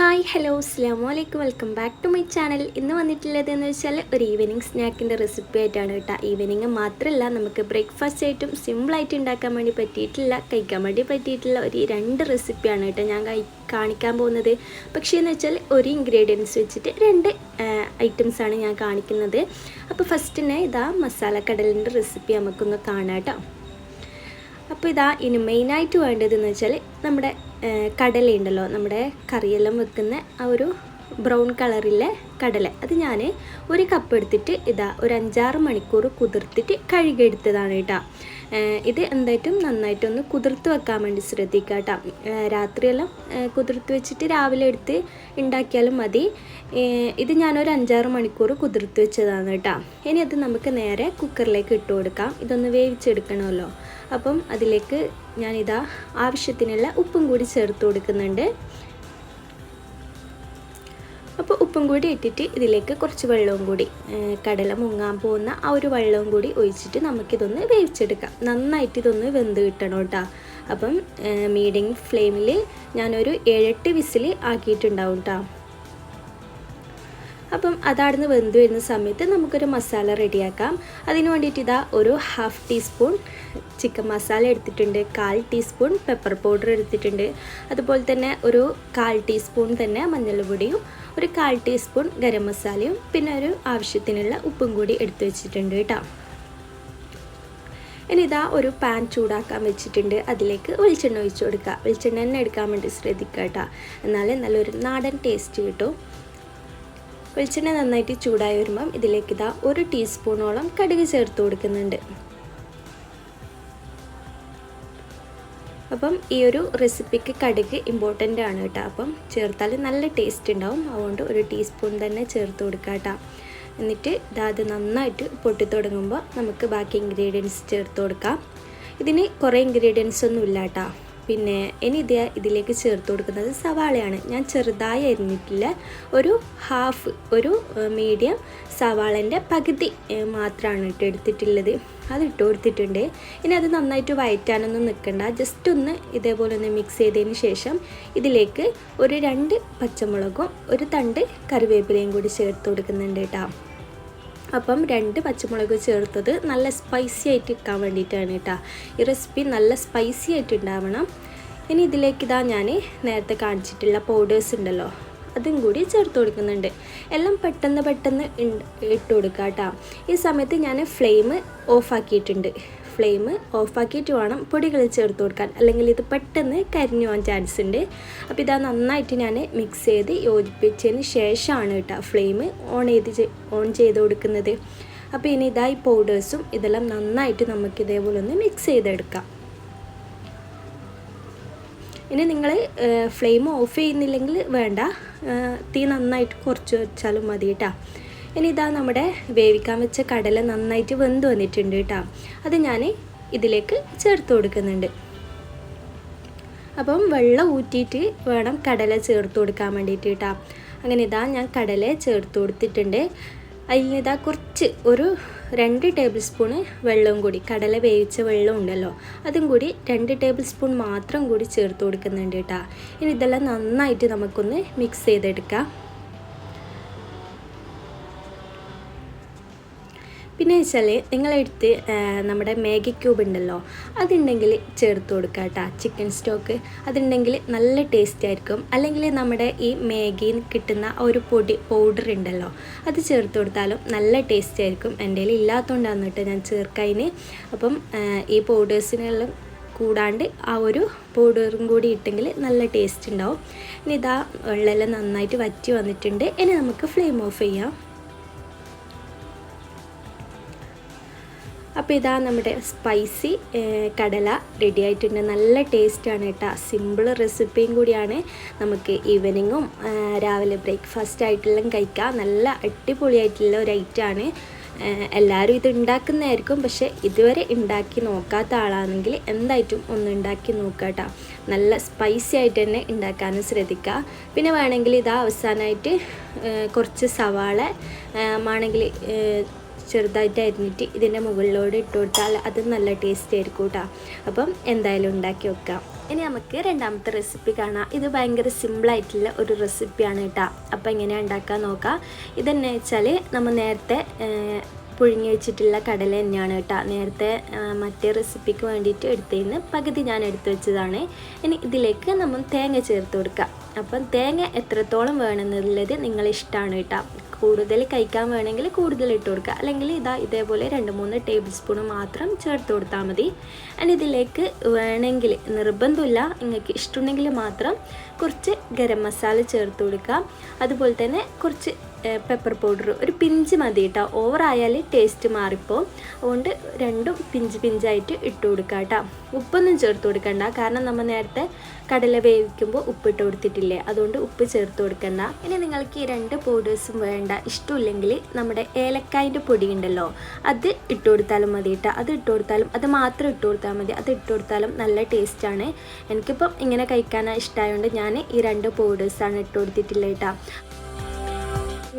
Hi hello അസ്ലാം വലൈക്കും welcome back to my channel. ഇന്ന് വന്നിട്ടുള്ളത് എന്ന് വെച്ചാൽ ഒരു ഈവനിങ് സ്നാക്കിന്റെ റെസിപ്പി ആയിട്ടാണ് കേട്ടോ. ഈവനിങ് മാത്രമല്ല നമുക്ക് ബ്രേക്ക്ഫാസ്റ്റ് ആയിട്ടും സിമ്പിളായിട്ട് ഉണ്ടാക്കാൻ വേണ്ടി പറ്റിയിട്ടില്ല കഴിക്കാൻ വേണ്ടി പറ്റിയിട്ടുള്ള ഒരു രണ്ട് റെസിപ്പിയാണ് കേട്ടോ ഞാൻ കാണിക്കാൻ പോകുന്നത്. പക്ഷേ എന്ന് വെച്ചാൽ ഒരു ഇൻഗ്രീഡിയൻസ് വെച്ചിട്ട് രണ്ട് ഐറ്റംസാണ് ഞാൻ കാണിക്കുന്നത്. അപ്പോൾ ഫസ്റ്റ് ഇതാ മസാല കടലിന്റെ റെസിപ്പി നമുക്കൊന്ന് കാണാം കേട്ടോ. അപ്പോൾ ഇതാ ഇനി മെയിനായിട്ട് വേണ്ടതെന്ന് വെച്ചാൽ നമ്മുടെ കടലയുണ്ടല്ലോ നമ്മുടെ കറിയെല്ലാം വെക്കുന്ന ആ ഒരു ബ്രൗൺ കളറിലെ കടല. അത് ഞാൻ ഒരു കപ്പ് എടുത്തിട്ട് ഇതാ ഒരു അഞ്ചാറ് മണിക്കൂർ കുതിർത്തിട്ട് കഴുകിയെടുത്തതാണ് കേട്ടോ. ഇത് എന്തായിട്ടും നന്നായിട്ടൊന്ന് കുതിർത്ത് വെക്കാൻ വേണ്ടി ശ്രദ്ധിക്കുക കേട്ടോ. രാത്രിയെല്ലാം കുതിർത്ത് വെച്ചിട്ട് രാവിലെ എടുത്ത് ഉണ്ടാക്കിയാലും മതി. ഇത് ഞാനൊരു അഞ്ചാറ് മണിക്കൂർ കുതിർത്ത് വെച്ചതാണ് കേട്ടോ. ഇനി അത് നമുക്ക് നേരെ കുക്കറിലേക്ക് ഇട്ട് കൊടുക്കാം. ഇതൊന്ന് വേവിച്ചെടുക്കണമല്ലോ. അപ്പം അതിലേക്ക് ഞാനിതാ ആവശ്യത്തിനുള്ള ഉപ്പും കൂടി ചേർത്ത് കൊടുക്കുന്നുണ്ട്. അപ്പോൾ ഉപ്പും കൂടി ഇട്ടിട്ട് ഇതിലേക്ക് കുറച്ച് വെള്ളവും കൂടി കടല മുങ്ങാൻ പോകുന്ന ആ ഒരു വെള്ളവും കൂടി ഒഴിച്ചിട്ട് നമുക്കിതൊന്ന് വേവിച്ചെടുക്കാം. നന്നായിട്ട് ഇതൊന്ന് വെന്ത് കിട്ടണം കേട്ടോ. അപ്പം മീഡിയം ഫ്ലെയിമിൽ ഞാനൊരു ഏഴെട്ട് വിസിൽ ആക്കിയിട്ടുണ്ടാവും കേട്ടോ. അപ്പം അതാടുന്ന് വെന്ത് വരുന്ന സമയത്ത് നമുക്കൊരു മസാല റെഡിയാക്കാം. അതിന് വേണ്ടിയിട്ട് ഇതാ ഒരു ഹാഫ് ടീസ്പൂൺ ചിക്കൻ മസാല എടുത്തിട്ടുണ്ട്. കാൽ ടീസ്പൂൺ പെപ്പർ പൗഡർ എടുത്തിട്ടുണ്ട്. അതുപോലെ തന്നെ ഒരു കാൽ ടീസ്പൂൺ തന്നെ മഞ്ഞൾപ്പൊടിയും ഒരു കാൽ ടീസ്പൂൺ ഗരം മസാലയും പിന്നെ ഒരു ആവശ്യത്തിനുള്ള ഉപ്പും കൂടി എടുത്തു വെച്ചിട്ടുണ്ട് കേട്ടോ. ഇനി ഇതാ ഒരു പാൻ ചൂടാക്കാൻ വെച്ചിട്ടുണ്ട്. അതിലേക്ക് വെളിച്ചെണ്ണ ഒഴിച്ചു കൊടുക്കുക വെളിച്ചെണ്ണ തന്നെ എടുക്കാൻ വേണ്ടി ശ്രദ്ധിക്കുക കേട്ടോ. എന്നാലേ നല്ലൊരു നാടൻ ടേസ്റ്റ് കിട്ടും. വെളിച്ചെണ്ണ നന്നായിട്ട് ചൂടായി വരുമ്പം ഇതിലേക്ക് ഇതാ ഒരു ടീസ്പൂണോളം കടുക് ചേർത്ത് കൊടുക്കുന്നുണ്ട്. അപ്പം ഈ ഒരു റെസിപ്പിക്ക് കടുക് ഇമ്പോർട്ടന്റ് ആണ് കേട്ടോ. അപ്പം ചേർത്താൽ നല്ല ടേസ്റ്റ് ഉണ്ടാവും. അതുകൊണ്ട് ഒരു ടീസ്പൂൺ തന്നെ ചേർത്ത് കൊടുക്കുക കേട്ടോ എന്നിട്ട് ഇതാത് നന്നായിട്ട് പൊട്ടി തുടങ്ങുമ്പോൾ നമുക്ക് ബാക്കി ഇൻഗ്രീഡിയൻസ് ചേർത്ത് കൊടുക്കാം. ഇതിന് കുറേ ഇൻഗ്രീഡിയൻസ് ഒന്നും ഇല്ല കേട്ടോ പിന്നെ ഇനി ഇത് ഇതിലേക്ക് ചേർത്ത് കൊടുക്കുന്നത് സവാളയാണ്. ഞാൻ ചെറുതായി അരിഞ്ഞിട്ടില്ല. ഒരു ഹാഫ് ഒരു മീഡിയം സവാളന്റെ പകുതി മാത്രമാണ് ഇട്ട് എടുത്തിട്ടുള്ളത്. അത് ഇട്ട് കൊടുത്തിട്ടുണ്ട്. ഇനി അത് നന്നായിട്ട് വയറ്റാനൊന്നും നിൽക്കണ്ട. ജസ്റ്റ് ഒന്ന് ഇതേപോലെ ഒന്ന് മിക്സ് ചെയ്തതിന് ശേഷം ഇതിലേക്ക് ഒരു രണ്ട് പച്ചമുളകും ഒരു തണ്ട് കറിവേപ്പിലയും കൂടി ചേർത്ത് കൊടുക്കുന്നുണ്ട് കേട്ടോ. അപ്പം രണ്ട് പച്ചമുളക് ചേർത്തത് നല്ല സ്പൈസി ആയിട്ട് ഇരിക്കാൻ വേണ്ടിയിട്ടാണ് കേട്ടോ. ഈ റെസിപ്പി നല്ല സ്പൈസി ആയിട്ട് ഉണ്ടാവണം. ഇനി ഇതിലേക്ക് ഇതാ ഞാൻ നേരത്തെ കാണിച്ചിട്ടുള്ള പൗഡേഴ്സ് ഉണ്ടല്ലോ അതും കൂടി ചേർത്ത് കൊടുക്കുന്നുണ്ട്. എല്ലാം പെട്ടെന്ന് പെട്ടെന്ന് ഇട്ട് കൊടുക്കാം കേട്ടോ ഈ സമയത്ത് ഞാൻ ഫ്ലെയിം ഓഫാക്കിയിട്ടുണ്ട് ഫ്ലെയിം ഓഫാക്കിയിട്ട് വേണം പൊടികൾ ചേർത്ത് കൊടുക്കാൻ. അല്ലെങ്കിൽ ഇത് പെട്ടെന്ന് കരിഞ്ഞു പോകാൻ ചാൻസ് ഉണ്ട്. അപ്പോൾ ഇതാ നന്നായിട്ട് ഞാൻ മിക്സ് ചെയ്ത് യോജിപ്പിച്ചതിന് ശേഷമാണ് കേട്ടോ ഫ്ലെയിം ഓൺ ചെയ്ത് ഓൺ ചെയ്ത് കൊടുക്കുന്നത്. അപ്പോൾ ഇനി ഇതാ ഈ പൗഡേഴ്സും ഇതെല്ലാം നന്നായിട്ട് നമുക്ക് ഇതേപോലെ ഒന്ന് മിക്സ് ചെയ്തെടുക്കാം. ഇനി നിങ്ങൾ ഫ്ലെയിം ഓഫ് ചെയ്യുന്നില്ലെങ്കിൽ വേണ്ട. തീ നന്നായിട്ട് കുറച്ച് വെച്ചാലും മതി കേട്ടോ. ഇനി ഇതാ നമ്മുടെ വേവിക്കാൻ വെച്ച കടല നന്നായിട്ട് വെന്ത് വന്നിട്ടുണ്ട് കേട്ടോ. അത് ഞാൻ ഇതിലേക്ക് ചേർത്ത് കൊടുക്കുന്നുണ്ട്. അപ്പം വെള്ളം ഊറ്റിയിട്ട് വേണം കടല ചേർത്ത് കൊടുക്കാൻ വേണ്ടിയിട്ട് കേട്ടോ. അങ്ങനെ ഇതാ ഞാൻ കടല ചേർത്ത് കൊടുത്തിട്ടുണ്ട്. അതിൽ ഇതാ കുറച്ച് ഒരു രണ്ട് ടേബിൾ സ്പൂൺ വെള്ളവും കൂടി കടല വേവിച്ച വെള്ളം ഉണ്ടല്ലോ അതും കൂടി രണ്ട് ടേബിൾ സ്പൂൺ മാത്രം കൂടി ചേർത്ത് കൊടുക്കുന്നുണ്ട് കേട്ടോ. ഇനി ഇതെല്ലാം നന്നായിട്ട് നമുക്കൊന്ന് മിക്സ് ചെയ്തെടുക്കാം. പിന്നെ വെച്ചാൽ നിങ്ങളെടുത്ത് നമ്മുടെ മാഗി ക്യൂബ് ഉണ്ടല്ലോ അതുണ്ടെങ്കിൽ ചേർത്ത് കൊടുക്കുക കേട്ടോ. ചിക്കൻ സ്റ്റോക്ക് അതുണ്ടെങ്കിൽ നല്ല ടേസ്റ്റ് ആയിരിക്കും. അല്ലെങ്കിൽ നമ്മുടെ ഈ മാഗിയിൽ കിട്ടുന്ന ഒരു പൊടി പൗഡർ ഉണ്ടല്ലോ അത് ചേർത്ത് കൊടുത്താലും നല്ല ടേസ്റ്റ് ആയിരിക്കും. എന്റെ കയ്യിൽ ഇല്ലാത്തതുകൊണ്ടാണ് കേട്ടോ ഞാൻ ചേർക്കതിന് അപ്പം ഈ പൗഡേഴ്സിനെല്ലാം കൂടാണ്ട് ആ ഒരു പൗഡറും കൂടി ഇട്ടെങ്കിൽ നല്ല ടേസ്റ്റ് ഉണ്ടാവും. ഇനി ഇതാ വെള്ളമെല്ലാം നന്നായിട്ട് വറ്റി വന്നിട്ടുണ്ട്. ഇനി നമുക്ക് ഫ്ലെയിം ഓഫ് ചെയ്യാം. അപ്പോൾ ഇതാ നമ്മുടെ സ്പൈസി കടല റെഡി ആയിട്ടുണ്ട്. നല്ല ടേസ്റ്റാണ് കേട്ടോ. സിമ്പിൾ റെസിപ്പിയും കൂടിയാണ് നമുക്ക് ഈവനിങ്ങും രാവിലെ ബ്രേക്ക്ഫാസ്റ്റ് ആയിട്ടെല്ലാം കഴിക്കാം. നല്ല അടിപൊളിയായിട്ടുള്ള ഒരു ഐറ്റമാണ് എല്ലാവരും ഇത് ഉണ്ടാക്കുന്നതായിരിക്കും. പക്ഷെ ഇതുവരെ ഉണ്ടാക്കി നോക്കാത്ത ആളാണെങ്കിൽ എന്തായിട്ടും ഒന്ന് ഉണ്ടാക്കി നോക്കുക കേട്ടോ. നല്ല സ്പൈസി ആയിട്ട് തന്നെ ഉണ്ടാക്കാനും ശ്രദ്ധിക്കുക. പിന്നെ വേണമെങ്കിൽ ഇതാ അവസാനമായിട്ട് കുറച്ച് സവാള ആണെങ്കിൽ ചെറുതായിട്ട് അരിഞ്ഞിട്ട് ഇതിന്റെ മുകളിലോട് ഇട്ട് കൊടുത്താൽ അത് നല്ല ടേസ്റ്റ് ആയിരിക്കും കേട്ടോ അപ്പം എന്തായാലും ഉണ്ടാക്കി വെക്കാം. ഇനി നമുക്ക് രണ്ടാമത്തെ റെസിപ്പി കാണാം. ഇത് ഭയങ്കര സിമ്പിളായിട്ടുള്ള ഒരു റെസിപ്പിയാണ് കേട്ടോ അപ്പോൾ എങ്ങനെയാണ് ഉണ്ടാക്കാൻ നോക്കാം. ഇതെന്നു വെച്ചാൽ നമ്മൾ നേരത്തെ പുഴുങ്ങി വെച്ചിട്ടുള്ള കടല തന്നെയാണ് കേട്ടോ നേരത്തെ മറ്റേ റെസിപ്പിക്ക് വേണ്ടിയിട്ട് എടുത്തതിന് പകുതി ഞാൻ എടുത്തു വെച്ചതാണ്. ഇനി ഇതിലേക്ക് നമ്മൾ തേങ്ങ ചേർത്ത് കൊടുക്കാം. അപ്പം തേങ്ങ എത്രത്തോളം വേണമെന്നുള്ളത് നിങ്ങൾ ഇഷ്ടമാണ് കേട്ടോ. കൂടുതൽ കഴിക്കാൻ വേണമെങ്കിൽ കൂടുതൽ ഇട്ട് കൊടുക്കുക. അല്ലെങ്കിൽ ഇതാ ഇതേപോലെ രണ്ട് മൂന്ന് ടേബിൾ സ്പൂൺ മാത്രം ചേർത്ത് കൊടുത്താൽ മതി. ഇനി ഇതിലേക്ക് വേണമെങ്കിൽ നിർബന്ധമില്ല. നിങ്ങൾക്ക് ഇഷ്ടമുണ്ടെങ്കിൽ മാത്രം കുറച്ച് ഗരം മസാല ചേർത്ത് കൊടുക്കുക. അതുപോലെ തന്നെ കുറച്ച് പെപ്പർ പൗഡർ ഒരു പിഞ്ച് മതി കേട്ടോ ഓവറായാൽ ടേസ്റ്റ് മാറിപ്പോൾ അതുകൊണ്ട് രണ്ടും പിഞ്ച് പിഞ്ചായിട്ട് ഇട്ട് കൊടുക്കുക കേട്ടോ ഉപ്പൊന്നും ചേർത്ത് കൊടുക്കണ്ട. കാരണം നമ്മൾ നേരത്തെ കടല വേവിക്കുമ്പോൾ ഉപ്പിട്ട് കൊടുത്തിട്ടില്ലേ? അതുകൊണ്ട് ഉപ്പ് ചേർത്ത് കൊടുക്കണ്ട. ഇനി നിങ്ങൾക്ക് ഈ രണ്ട് പൗഡേഴ്സും വേണ്ട. ഇഷ്ടമില്ലെങ്കിൽ നമ്മുടെ ഏലക്കായന്റെ പൊടി ഉണ്ടല്ലോ അത് ഇട്ട് കൊടുത്താലും മതി കേട്ടോ അത് ഇട്ട് കൊടുത്താലും അത് മാത്രം ഇട്ട് കൊടുത്താൽ മതി. അത് ഇട്ട് കൊടുത്താലും നല്ല ടേസ്റ്റാണ് എനിക്കിപ്പം ഇങ്ങനെ കഴിക്കാനാണ് ഇഷ്ടമായതുകൊണ്ട് ഞാൻ ഈ രണ്ട് പൗഡേഴ്സാണ് ഇട്ട് കൊടുത്തിട്ടില്ല കേട്ടോ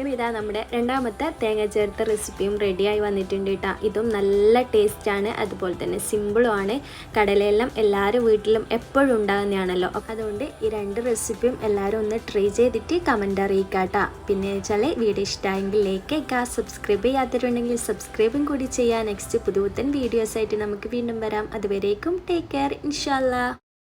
അങ്ങനെ ഇതാ നമ്മുടെ രണ്ടാമത്തെ തേങ്ങ ചേർത്ത റെസിപ്പിയും റെഡിയായി വന്നിട്ടുണ്ട് കേട്ടോ. ഇതും നല്ല ടേസ്റ്റാണ് അതുപോലെ തന്നെ സിമ്പിളും ആണ്. കടലയെല്ലാം എല്ലാവരും വീട്ടിലും എപ്പോഴും ഉണ്ടാകുന്നതാണല്ലോ. അതുകൊണ്ട് ഈ രണ്ട് റെസിപ്പിയും എല്ലാവരും ഒന്ന് ട്രൈ ചെയ്തിട്ട് കമന്റ് അറിയിക്കുക കേട്ടോ. പിന്നെ വെച്ചാൽ വീഡിയോ ഇഷ്ടമായെങ്കിൽ ലൈക്ക് ചെയ്യുക സബ്സ്ക്രൈബ് ചെയ്യാത്തവരുണ്ടെങ്കിൽ സബ്സ്ക്രൈബും കൂടി ചെയ്യുക. നെക്സ്റ്റ് പുതുപുത്തൻ വീഡിയോസ് ആയിട്ട് നമുക്ക് വീണ്ടും വരാം. അതുവരേക്കും ടേക്ക് കെയർ ഇൻഷാല്ലാ